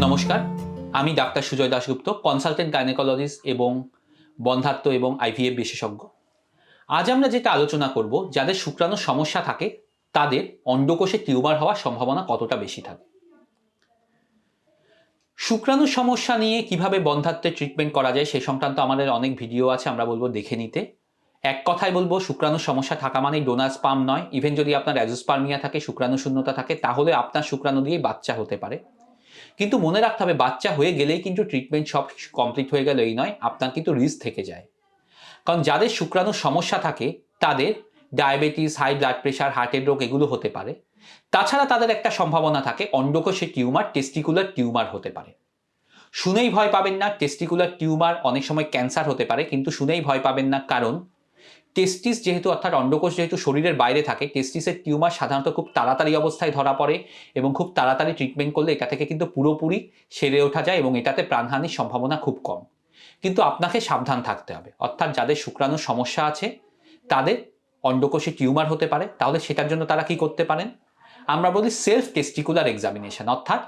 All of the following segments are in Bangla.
নমস্কার। আমি doctor Sujoy Dasgupta, consultant gynaecologist এবং বন্ধাত্ম এবং আইভিএফ বিশেষজ্ঞ। আজ আমরা যেটা আলোচনা করব, যাদের শুক্রাণুর সমস্যা থাকে, তাদের অন্ডকোষে টিউমার হওয়ার সম্ভাবনা কতটা বেশি থাকে? শুক্রাণুর সমস্যা নিয়ে কীভাবে বন্ধাত্বের ট্রিটমেন্ট করা যায়, সে সংক্রান্ত আমাদের অনেক ভিডিও আছে, আমরা বলব দেখে নিতে। এক কথায় বলব শুক্রাণুর সমস্যা থাকা মানেই ডোনার স্পাম নয়। ইভেন যদি আপনার অ্যাজোস্পার্মিয়া থাকে, শুক্রাণু শূন্যতা থাকে, তাহলে আপনার শুক্রাণু দিয়েই বাচ্চা হতে পারে। কিন্তু মনে রাখতে হবে, বাচ্চা হয়ে গেলেই কিন্তু ট্রিটমেন্ট সব কমপ্লিট হয়ে গেল, এই নয়, আপনার কিন্তু রিস্ক থেকে যায়। কারণ যাদের শুক্রাণুর সমস্যা থাকে, তাদের ডায়াবেটিস হাই ব্লাড প্রেশার হার্টের রোগ এগুলো হতে পারে। তাছাড়া তাদের একটা সম্ভাবনা থাকে অন্ডকোষে টিউমার টেস্টিকুলার টিউমার হতে পারে। শুনেই ভয় পাবেন না টেস্টিকুলার টিউমার অনেক সময় ক্যান্সার হতে পারে, কিন্তু শুনেই ভয় পাবেন না, কারণ টেস্টিস যেহেতু, অর্থাৎ অন্ডকোষ যেহেতু শরীরের বাইরে থাকে টেস্টিসের টিউমার সাধারণত খুব তাড়াতাড়ি অবস্থায় ধরা পড়ে এবং খুব তাড়াতাড়ি ট্রিটমেন্ট করলে এটা থেকে কিন্তু পুরোপুরি সেরে ওঠা যায় এবং এটাতে প্রাণহানির সম্ভাবনা খুব কম। কিন্তু আপনাকে সাবধান থাকতে হবে। অর্থাৎ যাদের শুক্রাণুর সমস্যা আছে, তাদের অন্ডকোষে টিউমার হতে পারে, তাহলে সেটার জন্য তারা কি করতে পারেন? আমরা বলি সেলফ টেস্টিকুলার এক্সামিনেশন অর্থাৎ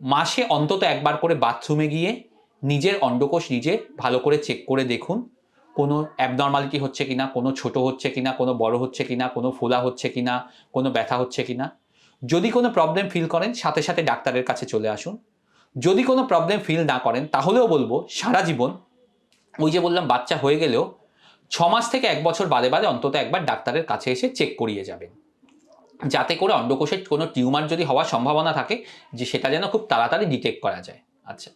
মাসে অন্তত একবার করে বাথরুমে গিয়ে নিজের অন্ডকোষ নিজে ভালো করে চেক করে দেখুন কোনো অ্যাবনর্মালিটি হচ্ছে কিনা, কোনো ছোট হচ্ছে কিনা, কোনো বড় হচ্ছে কিনা, কোনো ফোলা হচ্ছে কিনা, কোনো ব্যথা হচ্ছে কিনা, যদি কোনো প্রবলেম ফিল করেন, সাথে সাথে ডাক্তারের কাছে চলে আসুন। যদি কোনো প্রবলেম ফিল না করেন, তাহলেও বলব সারা জীবন, ওই যে বললাম বাচ্চা হয়ে গেলেও ছ মাস থেকে এক বছর বাদে বাদে অন্তত একবার ডাক্তারের কাছে এসে চেক করিয়ে যাবেন। যাতে করে অন্ডকোষের কোনো টিউমার যদি হওয়ার সম্ভাবনা থাকে, যে সেটা যেন খুব তাড়াতাড়ি ডিটেক্ট করা যায়। আচ্ছা।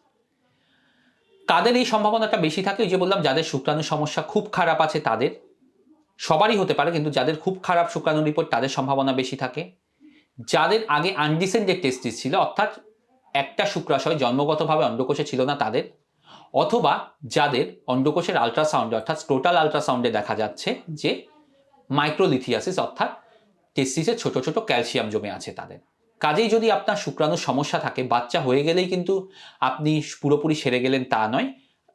কাদের এই সম্ভাবনাটা বেশি থাকে, ওই যে বললাম যাদের শুক্রাণু সমস্যা খুব খারাপ আছে তাদের, সবারই হতে পারে, কিন্তু যাদের খুব খারাপ শুক্রাণু রিপোর্ট তাদের সম্ভাবনা বেশি থাকে। যাদের আগে আনডিসেন্ডেড টেস্টিস ছিল, অর্থাৎ একটা শুক্রাশয় জন্মগতভাবে অন্ডকোষে ছিল না তাদের, অথবা যাদের অন্ডকোষের আলট্রাসাউন্ডে অর্থাৎ টোটাল আলট্রাসাউন্ডে দেখা যাচ্ছে যে মাইক্রোলিথিয়াসিস অর্থাৎ টেস্টিসে ছোট ছোট ক্যালসিয়াম জমে আছে তাদের। কাজেই যদি আপনার শুক্রাণুর সমস্যা থাকে, বাচ্চা হয়ে গেলেই কিন্তু আপনি পুরোপুরি সেরে গেলেন তা নয়।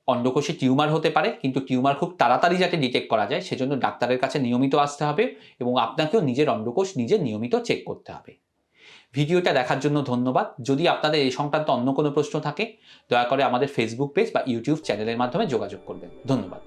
অন্ডকোষে টিউমার হতে পারে, কিন্তু টিউমার খুব তাড়াতাড়ি যাতে ডিটেক্ট করা যায়, সেজন্য ডাক্তারের কাছে নিয়মিত আসতে হবে এবং আপনাকেও নিজের অন্ডকোষ নিজে নিয়মিত চেক করতে হবে। ভিডিওটা দেখার জন্য ধন্যবাদ। যদি আপনাদের এই সংক্রান্ত অন্য কোনো প্রশ্ন থাকে, দয়া করে আমাদের ফেসবুক পেজ বা ইউটিউব চ্যানেলের মাধ্যমে যোগাযোগ করবেন। ধন্যবাদ।